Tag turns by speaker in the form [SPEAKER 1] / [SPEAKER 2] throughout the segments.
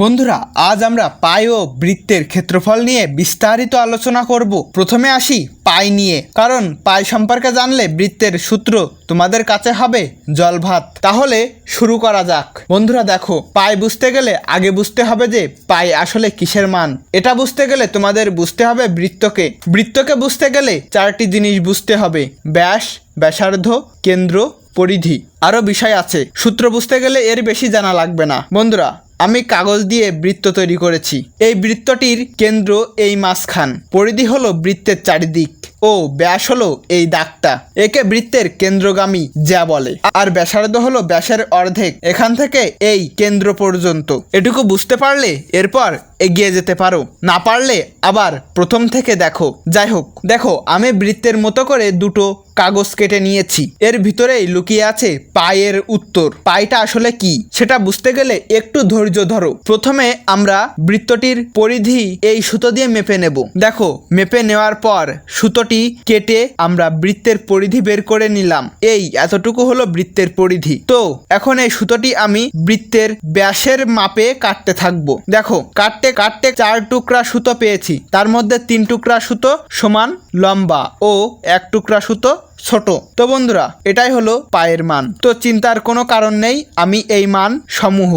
[SPEAKER 1] বন্ধুরা, আজ আমরা পাই ও বৃত্তের ক্ষেত্রফল নিয়ে বিস্তারিত আলোচনা করব। প্রথমে আসি পাই নিয়ে। কারণ পাই সম্পর্কে জানলে বৃত্তের সূত্র তোমাদের কাছে হবে জল ভাত তাহলে শুরু করা যাক। বন্ধুরা, দেখো, পাই বুঝতে গেলে আগে বুঝতে হবে যে পাই আসলে কিসের মান। এটা বুঝতে গেলে তোমাদের বুঝতে হবে বৃত্তকে। বৃত্তকে বুঝতে গেলে চারটি জিনিস বুঝতে হবে। ব্যাস, ব্যাসার্ধ, কেন্দ্র, পরিধি। আরও বিষয় আছে। সূত্র বুঝতে গেলে এর বেশি জানা লাগবে না। বন্ধুরা আমি কাগজ দিয়ে বৃত্ত তৈরি করেছি। এই বৃত্তটির কেন্দ্র এই মাঝখান। পরিধি হলো বৃত্তের চারিদিক ও ব্যাস হলো এই দাগটা। একে বৃত্তের কেন্দ্রগামী যা বলে। আর ব্যাসার্ধ হলো ব্যাসের অর্ধেক। এখান থেকে এই কেন্দ্র পর্যন্ত। এটুকু বুঝতে পারলে এরপর এগিয়ে যেতে পারো। না পারলে আবার প্রথম থেকে দেখো। যাই হোক দেখো, আমি বৃত্তের মতো করে দুটো কাগজ কেটে নিয়েছি। এর ভিতরেই লুকিয়ে আছে পায়ের উত্তর। পাইটা আসলে কি? সেটা বুঝতে গেলে একটু ধৈর্য ধরো। প্রথমে আমরা বৃত্তটির পরিধি এই সুতো দিয়ে মেপে নেব। দেখো, মেপে নেওয়ার পর সুতোটি কেটে আমরা বৃত্তের পরিধি বের করে নিলাম। এই এতটুকু হলো বৃত্তের পরিধি। তো, এখন এই সুতোটি আমি বৃত্তের ব্যাসের মাপে কাটতে থাকব। দেখো, কাটতে কাটতে চার টুকরা সুতো পেয়েছি। তার মধ্যে তিন টুকরা সুতো সমান লম্বা ও এক টুকরা সুতো ছোট। তো বন্ধুরা, এটাই হলো পায়ের মান। তো চিন্তার কোনো কারণ নেই, আমি এই মান সমূহ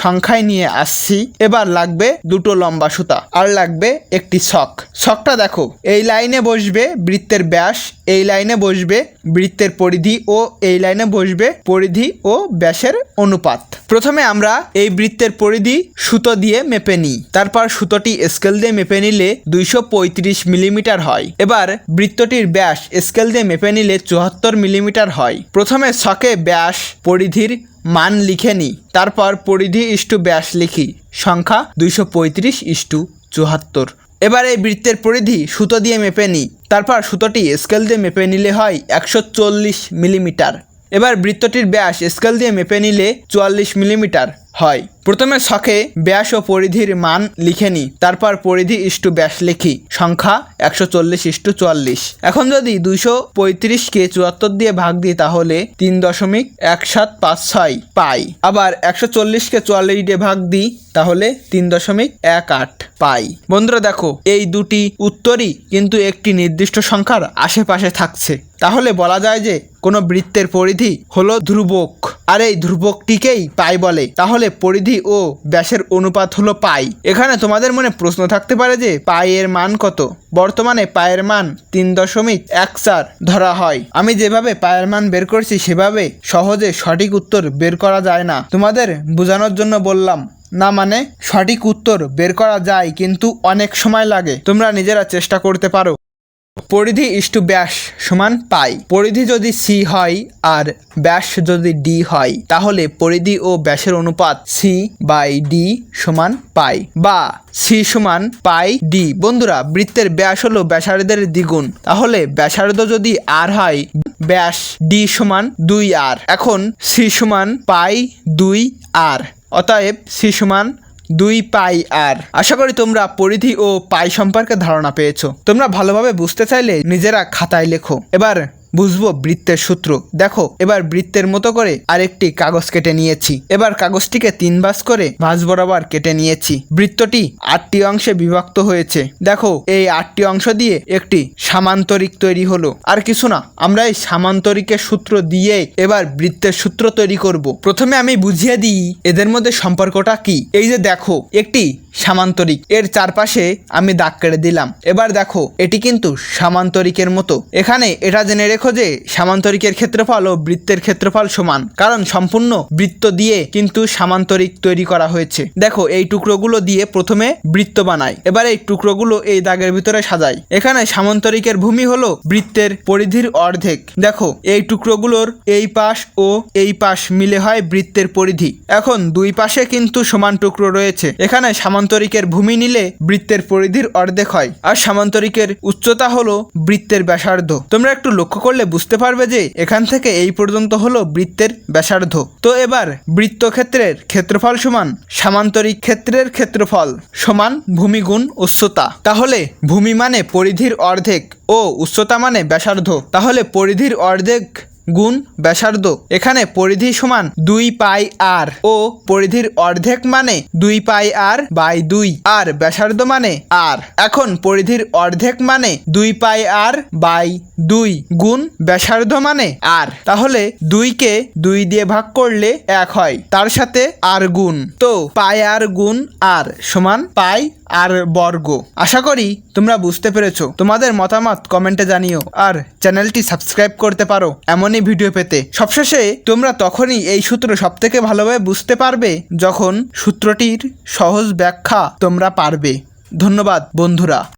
[SPEAKER 1] সংখ্যায় নিয়ে আসছি। এবার লাগবে দুটো লম্বা সুতা, আর লাগবে একটি ছক ছকটা দেখো, এই লাইনে বসবে বৃত্তের ব্যাস, এই লাইনে বসবে বৃত্তের পরিধি ও এই লাইনে বসবে পরিধি ও ব্যাসের অনুপাত। প্রথমে আমরা এই বৃত্তের পরিধি সুতো দিয়ে মেপে নিই। তারপর সুতোটি স্কেল দিয়ে মেপে নিলে দুইশো পঁয়ত্রিশ মিলিমিটার হয়। এবার বৃত্তটির ব্যাস স্কেল দিয়ে মেপে নিলে চুয়াত্তর মিলিমিটার হয়। প্রথমে ছকে ব্যাস পরিধির মান লিখে নিই, তারপর পরিধি ইস্টু ব্যাস লিখি, সংখ্যা দুইশো পঁয়ত্রিশ ইস্টু চুয়াত্তর। এবার এই বৃত্তের পরিধি সুতো দিয়ে মেপে নিই, তারপর সুতোটি স্কেল দিয়ে মেপে নিলে হয় একশো চল্লিশ মিলিমিটার। এবার বৃত্তটির ব্যাস স্কেল দিয়ে মেপে নিলে চুয়াল্লিশ মিলিমিটার। হয়। প্রথমে শখে ব্যাস ও পরিধির মান লিখে নিই তারপর পরিধি ইস্টু ব্যাস লিখি, সংখ্যা একশো চল্লিশ ইস্টু চুয়াল্লিশ। এখন যদি দুইশো পঁয়ত্রিশকে চুয়াত্তর দিয়ে ভাগ দিই তাহলে তিন দশমিক এক সাত পাঁচ ছয় পাই। আবার একশো চল্লিশকে চুয়াল্লিশ দিয়ে ভাগ দিই তাহলে তিন দশমিক এক আট পাই। বন্ধুরা দেখো, এই দুটি উত্তরই কিন্তু একটি নির্দিষ্ট সংখ্যার আশেপাশে থাকছে। তাহলে বলা যায় যে কোনো বৃত্তের পরিধি হলো ধ্রুবক। আর এই ধ্রুবকটিকেই পাই বলে। তাহলে পরিধি ও ব্যাসের অনুপাত হলো পাই। এখানে তোমাদের মনে প্রশ্ন থাকতে পারে যে পায়ের মান কত? বর্তমানে পায়ের মান তিন দশমিক এক চার ধরা হয়। আমি যেভাবে পায়ের মান বের করছি, সেভাবে সহজে সঠিক উত্তর বের করা যায় না। তোমাদের বোঝানোর জন্য বললাম, না মানে সঠিক উত্তর বের করা যায়, কিন্তু অনেক সময় লাগে। তোমরা নিজেরা চেষ্টা করতে পারো। পরিধি ইস্টু ব্যাস সমান পাই। পরিধি যদি সি হয় আর ব্যাস যদি ডি হয়, তাহলে পরিধি ও ব্যাসের অনুপাত সি বাই ডি সমান পাই বা সি সমান পাই ডি বন্ধুরা, বৃত্তের ব্যাস হলো ব্যাসার্ধের দ্বিগুণ। তাহলে ব্যাসার্ধ যদি আর হয় ব্যাস ডি সমান দুই আর এখন সি সমান পাই দুই আর অতএব সি সমান দুই পাই আর। আশা করি তোমরা পরিধি ও পাই সম্পর্কে ধারণা পেয়েছ। তোমরা ভালোভাবে বুঝতে চাইলে নিজেরা খাতায় লেখো। এবার বুঝব বৃত্তের সূত্র। দেখো, এবার বৃত্তের মতো করে আরেকটি কাগজ কেটে নিয়েছি। এবার কাগজটিকে তিন ভাঁজ করে ভাঁজ বরাবর কেটে নিয়েছি। বৃত্তটি আটটি অংশে বিভক্ত হয়েছে। দেখো, এই আটটি অংশ দিয়ে একটি সামান্তরিক তৈরি হলো। আর কিছু না, আমরা এই সামান্তরিকের সূত্র দিয়ে এবার বৃত্তের সূত্র তৈরি করব। প্রথমে আমি বুঝিয়ে দিই, এদের মধ্যে সম্পর্কটা কি? এই যে দেখো, একটি সামান্তরিক। এর চারপাশে আমি দাগ কেটে দিলাম। এবার দেখো, এটি কিন্তু সামান্তরিকের মতো। এখানে এটা জেনে রেখো যে সামান্তরিকের ক্ষেত্রফল ও বৃত্তের ক্ষেত্রফল সমান, কারণ সম্পূর্ণ বৃত্ত দিয়ে কিন্তু সামান্তরিক তৈরি করা হয়েছে। দেখো, এই টুকরোগুলো দিয়ে প্রথমে বৃত্ত বানাই, এবার এই টুকরোগুলো এই দাগের ভিতরে সাজাই। এখানে সামান্তরিকের ভূমি হলো বৃত্তের পরিধির অর্ধেক। দেখো, এই টুকরোগুলোর এই পাশ ও এই পাশ মিলে হয় বৃত্তের পরিধি। এখন দুই পাশে কিন্তু সমান টুকরো রয়েছে। এখানে সামান্তরিকের ভূমি নিলে বৃত্তের পরিধির অর্ধেক হয়। আর সামান্তরিকের উচ্চতা হলো বৃত্তের ব্যাসার্ধ। তোমরা একটু লক্ষ্য করলে বুঝতে পারবে যে এখান থেকে এই পর্যন্ত হলো বৃত্তের ব্যাসার্ধ। তো এবার বৃত্তক্ষেত্রের ক্ষেত্রফল সমান সামান্তরিক ক্ষেত্রের ক্ষেত্রফল সমান ভূমি গুণ উচ্চতা। তাহলে ভূমি মানে পরিধির অর্ধেক ও উচ্চতা মানে ব্যাসার্ধ। তাহলে পরিধির অর্ধেক গুণ ব্যাসার্ধ। এখানে পরিধি সমান দুই পাই আর ও পরিধির অর্ধেক মানে দুই পাই আর বাই দুই। আর ব্যাসার্ধ মানে আর। এখন পরিধির অর্ধেক মানে দুই পাই আর বাই দুই গুণ ব্যাসার্ধ মানে আর। তাহলে দুইকে দুই দিয়ে ভাগ করলে এক হয়। তার সাথে আর গুণ। তো পাই আর গুণ আর সমান পাই আর বর্গ। আশা করি তোমরা বুঝতে পেরেছ। তোমাদের মতামত কমেন্টে জানিও। আর চ্যানেলটি সাবস্ক্রাইব করতে পারো। এমনই ভিডিও পেতে। সবশেষে তোমরা তখনই এই সূত্র সব থেকে ভালোভাবে বুঝতে পারবে যখন সূত্রটির সহজ ব্যাখ্যা তোমরা পারবে। ধন্যবাদ, বন্ধুরা।